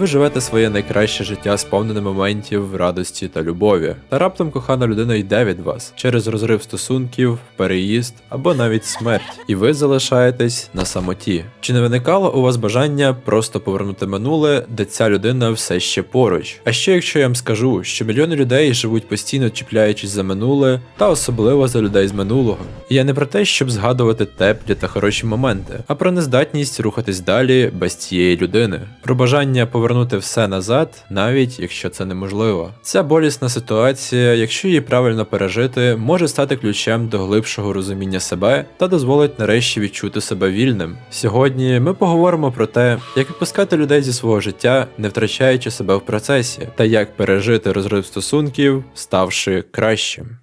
ви живете своє найкраще життя сповнене моментів радості та любові. Та раптом кохана людина йде від вас через розрив стосунків, переїзд або навіть смерть, і ви залишаєтесь на самоті. Чи не виникало у вас бажання просто повернути минуле, де ця людина все ще поруч? А ще якщо я вам скажу, що мільйони людей живуть постійно чіпляючись за минуле, та особливо за людей з минулого. І я не про те, щоб згадувати теплі та хороші моменти, а про нездатність рухатись далі без цієї людини, про бажання повернути все назад, навіть якщо це неможливо. Ця болісна ситуація, якщо її правильно пережити, може стати ключем до глибшого розуміння себе та дозволить нарешті відчути себе вільним. Сьогодні ми поговоримо про те, як відпускати людей зі свого життя, не втрачаючи себе в процесі, та як пережити розрив стосунків, ставши кращим.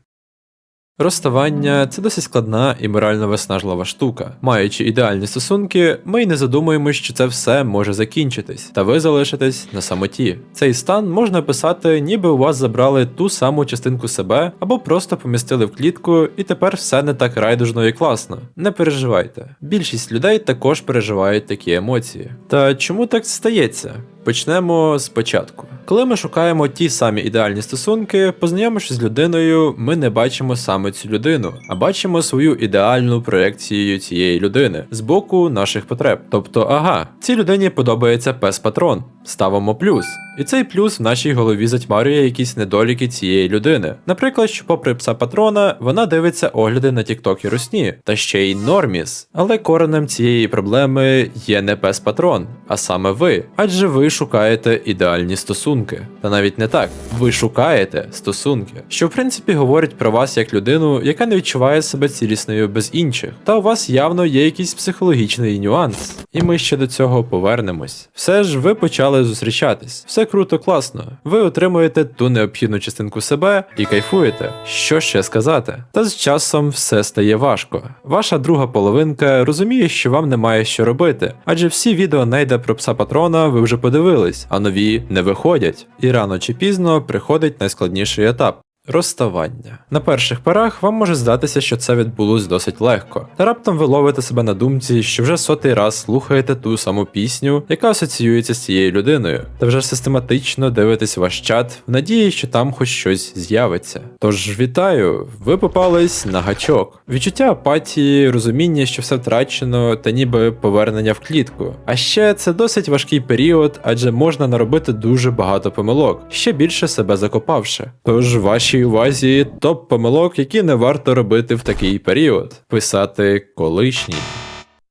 Розставання це досить складна і морально виснажлива штука. Маючи ідеальні стосунки, ми й не задумуємось, що це все може закінчитись, та ви залишитесь на самоті. Цей стан можна описати, ніби у вас забрали ту саму частинку себе, або просто помістили в клітку, і тепер все не так райдужно і класно. Не переживайте. Більшість людей також переживають такі емоції. Та чому так стається? Почнемо спочатку. Коли ми шукаємо ті самі ідеальні стосунки, познайомившись з людиною, ми не бачимо саме цю людину, а бачимо свою ідеальну проекцію цієї людини з боку наших потреб. Тобто, ага, цій людині подобається пес-патрон. Ставимо плюс. І цей плюс в нашій голові затьмарює якісь недоліки цієї людини. Наприклад, що, попри пса патрона, вона дивиться огляди на TikTok і русні, та ще й норміс. Але коренем цієї проблеми є не пес патрон, а саме ви. Адже ви шукаєте ідеальні стосунки. Та навіть не так. Ви шукаєте стосунки, що в принципі говорить про вас як людину, яка не відчуває себе цілісною без інших. Та у вас явно є якийсь психологічний нюанс. І ми ще до цього повернемось. Все ж ви почали зустрічатись. Все круто, класно. Ви отримуєте ту необхідну частинку себе і кайфуєте. Що ще сказати? Та з часом все стає важко. Ваша друга половинка розуміє, що вам немає що робити, адже всі відео найде про пса патрона ви вже подивились, а нові не виходять. І рано чи пізно приходить найскладніший етап. Розставання. На перших порах вам може здатися, що це відбулось досить легко, та раптом ви ловите себе на думці, що вже сотий раз слухаєте ту саму пісню, яка асоціюється з цією людиною, та вже систематично дивитесь ваш чат в надії, що там хоч щось з'явиться. Тож вітаю, ви попались на гачок. Відчуття апатії, розуміння, що все втрачено, та ніби повернення в клітку. А ще це досить важкий період, адже можна наробити дуже багато помилок, ще більше себе закопавши. Тож вашій увазі топ помилок, які не варто робити в такий період: писати колишній,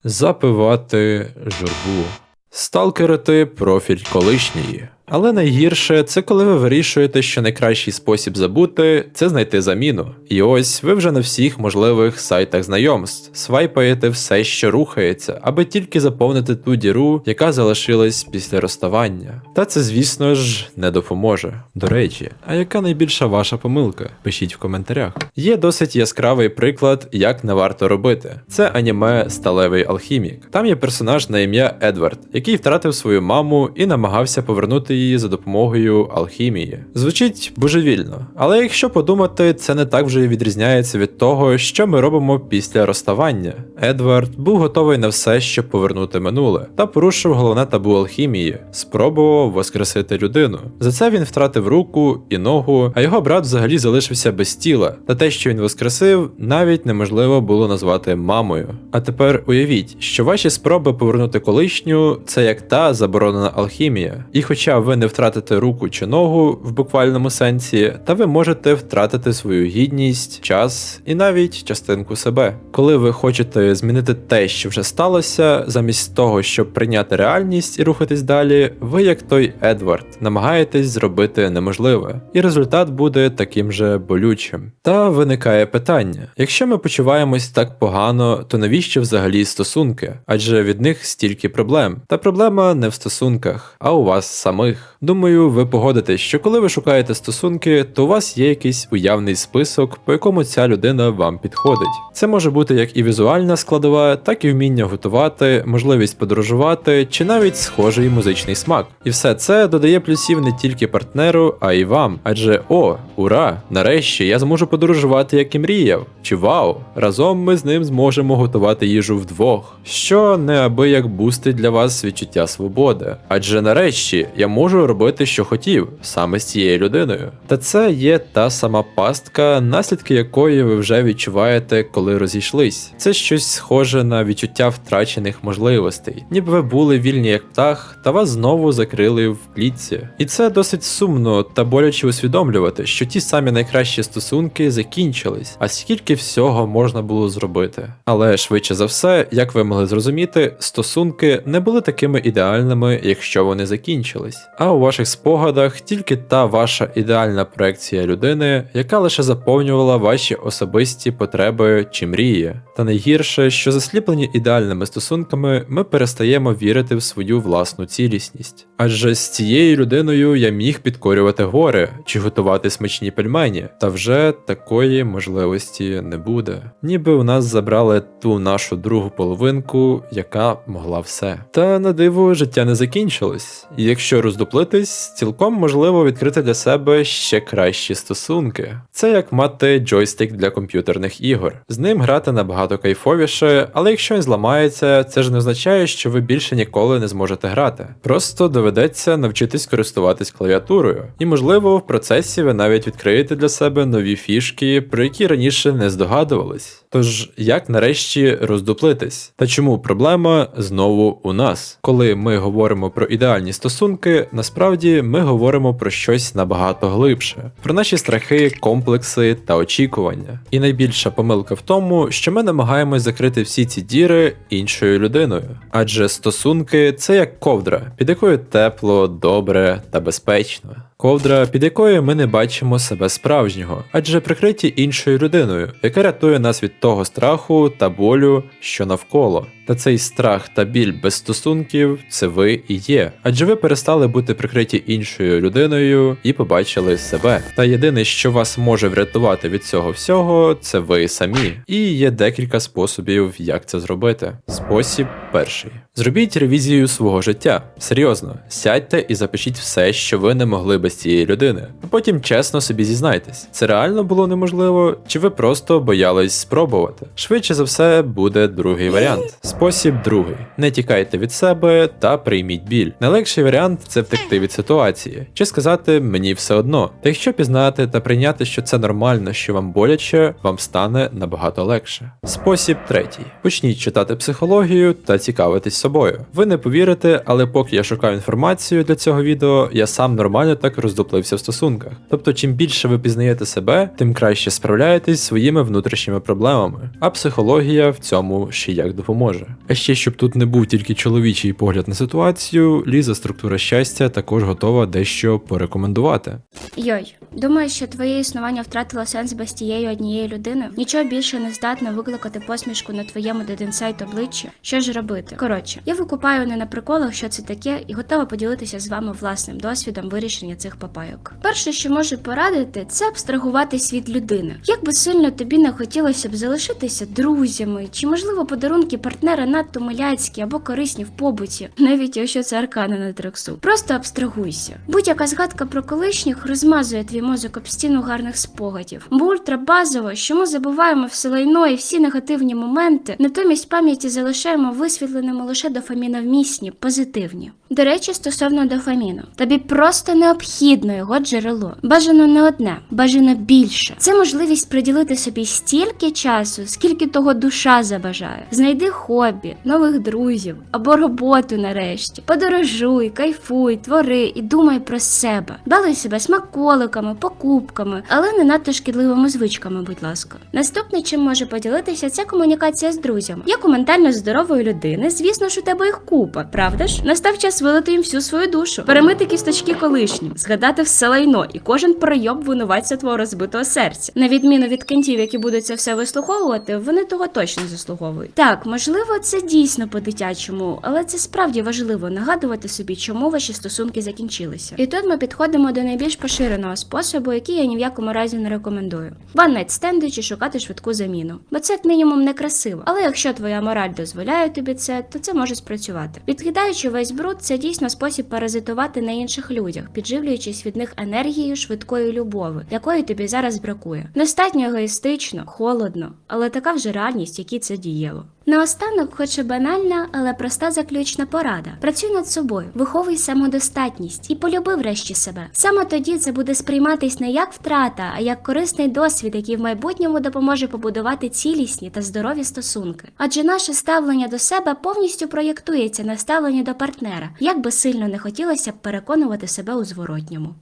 запивати журбу, сталкерити профіль колишньої. Але найгірше це коли ви вирішуєте, що найкращий спосіб забути це знайти заміну. І ось ви вже на всіх можливих сайтах знайомств свайпаєте все, що рухається, аби тільки заповнити ту діру, яка залишилась після розставання. Та це, звісно ж, не допоможе. До речі, а яка найбільша ваша помилка? Пишіть в коментарях. Є досить яскравий приклад, як не варто робити. Це аніме Сталевий алхімік. Там є персонаж на ім'я Едвард, який втратив свою маму і намагався повернути її за допомогою алхімії. Звучить божевільно, але якщо подумати, це не так вже і відрізняється від того, що ми робимо після розставання. Едвард був готовий на все, щоб повернути минуле, та порушив головне табу алхімії, спробував воскресити людину. За це він втратив руку і ногу, а його брат взагалі залишився без тіла. Та те, що він воскресив, навіть неможливо було назвати мамою. А тепер уявіть, що ваші спроби повернути колишню це як та заборонена алхімія. І хоча ви не втратите руку чи ногу в буквальному сенсі, та ви можете втратити свою гідність, час і навіть частинку себе. Коли ви хочете змінити те, що вже сталося, замість того, щоб прийняти реальність і рухатись далі, ви, як той Едвард, намагаєтесь зробити неможливе, і результат буде таким же болючим. Та виникає питання: якщо ми почуваємось так погано, то навіщо взагалі стосунки? Адже від них стільки проблем. Та проблема не в стосунках, а у вас самих. Них. Думаю, ви погодитесь, що коли ви шукаєте стосунки, то у вас є якийсь уявний список, по якому ця людина вам підходить. Це може бути як і візуальна складова, так і вміння готувати, можливість подорожувати чи навіть схожий музичний смак. І все це додає плюсів не тільки партнеру, а й вам. Адже о, ура! Нарешті я зможу подорожувати, як і мріяв. Чи вау! Разом ми з ним зможемо готувати їжу вдвох, що неабияк бустить для вас відчуття свободи. Адже нарешті я можу робити, що хотів, саме з цією людиною. Та це є та сама пастка, наслідки якої ви вже відчуваєте, коли розійшлись. Це щось схоже на відчуття втрачених можливостей, ніби ви були вільні як птах, та вас знову закрили в клітці. І це досить сумно та боляче усвідомлювати, що ті самі найкращі стосунки закінчились, а скільки всього можна було зробити. Але швидше за все, як ви могли зрозуміти, стосунки не були такими ідеальними, якщо вони закінчились. А у ваших спогадах тільки та ваша ідеальна проекція людини, яка лише заповнювала ваші особисті потреби чи мрії. Та найгірше, що засліплені ідеальними стосунками, ми перестаємо вірити в свою власну цілісність. Адже з цією людиною я міг підкорювати гори чи готувати смачні пельмені, та вже такої можливості не буде. Ніби у нас забрали ту нашу другу половинку, яка могла все. Та на диво життя не закінчилось, і якщо роздуплитись, цілком можливо відкрити для себе ще кращі стосунки. Це як мати джойстик для комп'ютерних ігор. З ним грати набагато кайфовіше, але якщо він зламається, це ж не означає, що ви більше ніколи не зможете грати. Просто доведеться навчитись користуватись клавіатурою. І можливо, в процесі ви навіть відкриєте для себе нові фішки, про які раніше не здогадувались. Тож, як нарешті роздуплитись? Та чому проблема знову у нас? Коли ми говоримо про ідеальні стосунки, насправді ми говоримо про щось набагато глибше, про наші страхи, комплекси та очікування. І найбільша помилка в тому, що ми намагаємось закрити всі ці діри іншою людиною. Адже стосунки це як ковдра, під якою тепло, добре та безпечно. Ковдра, під якою ми не бачимо себе справжнього, адже прикриті іншою людиною, яка рятує нас від того страху та болю, що навколо. Та цей страх та біль без стосунків це ви і є. Адже ви перестали бути прикриті іншою людиною і побачили себе. Та єдине, що вас може врятувати від цього всього, це ви самі. І є декілька способів, як це зробити. Спосіб перший: зробіть ревізію свого життя. Серйозно, сядьте і запишіть все, що ви не могли без цієї людини. А потім чесно собі зізнайтесь, це реально було неможливо, чи ви просто боялись спробувати. Швидше за все буде другий варіант. Спосіб другий: не тікайте від себе та прийміть біль. Найлегший варіант це втекти від ситуації, чи сказати мені все одно. Та якщо пізнати та прийняти, що це нормально, що вам боляче, вам стане набагато легше. Спосіб третій: почніть читати психологію та цікавитись собою. Ви не повірите, але поки я шукав інформацію для цього відео, я сам нормально так роздуплився в стосунках. Тобто, чим більше ви пізнаєте себе, тим краще справляєтесь зі своїми внутрішніми проблемами. А психологія в цьому ще як допоможе. А ще щоб тут не був тільки чоловічий погляд на ситуацію, ліза структура щастя також готова дещо порекомендувати. Йой, думаю, що твоє існування втратило сенс без тієї однієї людини. Нічого більше не здатне викликати посмішку на твоєму дедінсайт обличчі. Що ж робити? Коротше, я викупаю не на приколах, що це таке, і готова поділитися з вами власним досвідом вирішення цих папайок. Перше, що можу порадити, це абстрагуватись від людини. Як би сильно тобі не хотілося б залишитися друзями, чи можливо подарунки партнера надто миляцькі або корисні в побуті, навіть якщо це аркани на трексу. Просто абстрагуйся. Будь-яка згадка про колишніх розмазує твій мозок об стіну гарних спогадів. Бо ультрабазово, що ми забуваємо все лайно і всі негативні моменти, натомість пам'яті залишаємо висвітленими лише дофаміновмісні, позитивні. До речі, стосовно дофаміну, тобі просто необхідно його джерело. Бажано не одне, бажано більше. Це можливість приділити собі стільки часу, скільки того душа забажає. Знайди хобі, нових друзів або роботу нарешті. Подорожуй, кайфуй, твори і думай про себе. Балуй себе смаколиками, покупками, але не надто шкідливими звичками, будь ласка. Наступне, чим може поділитися, це комунікація з друзями. Як у ментально здорової людини, звісно ж, у тебе їх купа, правда ж? Настав час час вилити їм всю свою душу, перемити кісточки колишнім, згадати все лайно і кожен пройоб винуватця твого розбитого серця. На відміну від кентів, які будуть це все вислуховувати, вони того точно заслуговують. Так, можливо, це дійсно по-дитячому, але це справді важливо нагадувати собі, чому ваші стосунки закінчилися. І тут ми підходимо до найбільш поширеного способу, який я ні в якому разі не рекомендую: one-night стенди чи шукати швидку заміну. Бо це як мінімум некрасиво. Але якщо твоя мораль дозволяє тобі це, то це може спрацювати. Відкидаючи весь бруд, це дійсно спосіб паразитувати на інших людях, підживлюючись від них енергією швидкої любови, якої тобі зараз бракує. Достатньо егоїстично, холодно, але така вже реальність, якій це дієво. Наостанок, хоч і банальна, але проста заключна порада. Працюй над собою, виховуй самодостатність і полюби врешті себе. Саме тоді це буде сприйматись не як втрата, а як корисний досвід, який в майбутньому допоможе побудувати цілісні та здорові стосунки. Адже наше ставлення до себе повністю проєктується на ставлення до партнера, як би сильно не хотілося б переконувати себе у зворотньому.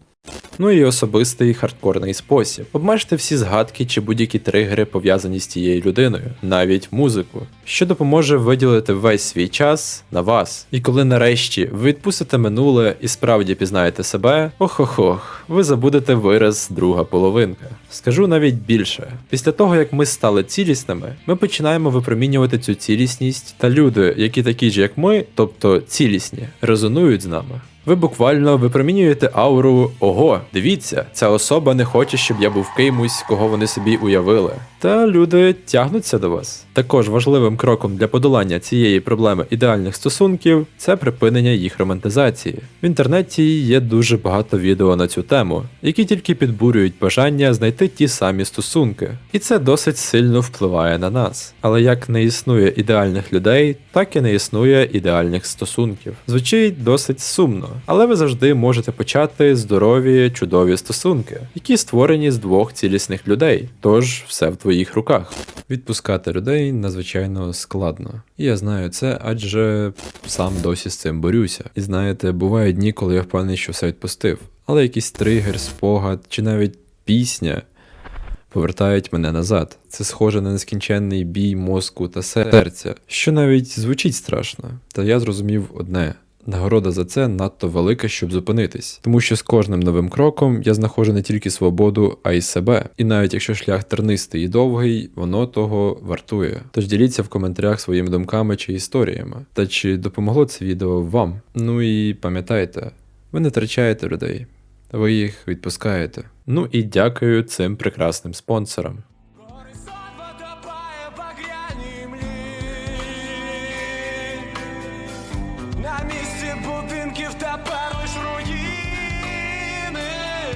Ну і особистий хардкорний спосіб. Обмежте всі згадки чи будь-які тригери пов'язані з тією людиною, навіть музику, що допоможе виділити весь свій час на вас. І коли нарешті ви відпустите минуле і справді пізнаєте себе, ох-ох-ох, ви забудете вираз друга половинка. Скажу навіть більше. Після того, як ми стали цілісними, ми починаємо випромінювати цю цілісність, та люди, які такі ж як ми, тобто цілісні, резонують з нами. Ви буквально випромінюєте ауру ого, дивіться, ця особа не хоче, щоб я був кимось, кого вони собі уявили. Та люди тягнуться до вас. Також важливим кроком для подолання цієї проблеми ідеальних стосунків це припинення їх романтизації. В інтернеті є дуже багато відео на цю тему, які тільки підбурюють бажання знайти ті самі стосунки. І це досить сильно впливає на нас. Але як не існує ідеальних людей, так і не існує ідеальних стосунків. Звучить досить сумно, але ви завжди можете почати здорові, чудові стосунки, які створені з двох цілісних людей. Тож все в твоїх руках. Відпускати людей надзвичайно складно. І я знаю це, адже сам досі з цим борюся. І знаєте, бувають дні, коли я впевнений, що все відпустив. Але якийсь тригер, спогад чи навіть пісня повертають мене назад. Це схоже на нескінченний бій мозку та серця, що навіть звучить страшно. Та я зрозумів одне. Нагорода за це надто велика, щоб зупинитись, тому що з кожним новим кроком я знаходжу не тільки свободу, а й себе. І навіть якщо шлях тернистий і довгий, воно того вартує. Тож діліться в коментарях своїми думками чи історіями. Та чи допомогло це відео вам? Ну і пам'ятайте, ви не втрачаєте людей, ви їх відпускаєте. Ну і дякую цим прекрасним спонсорам.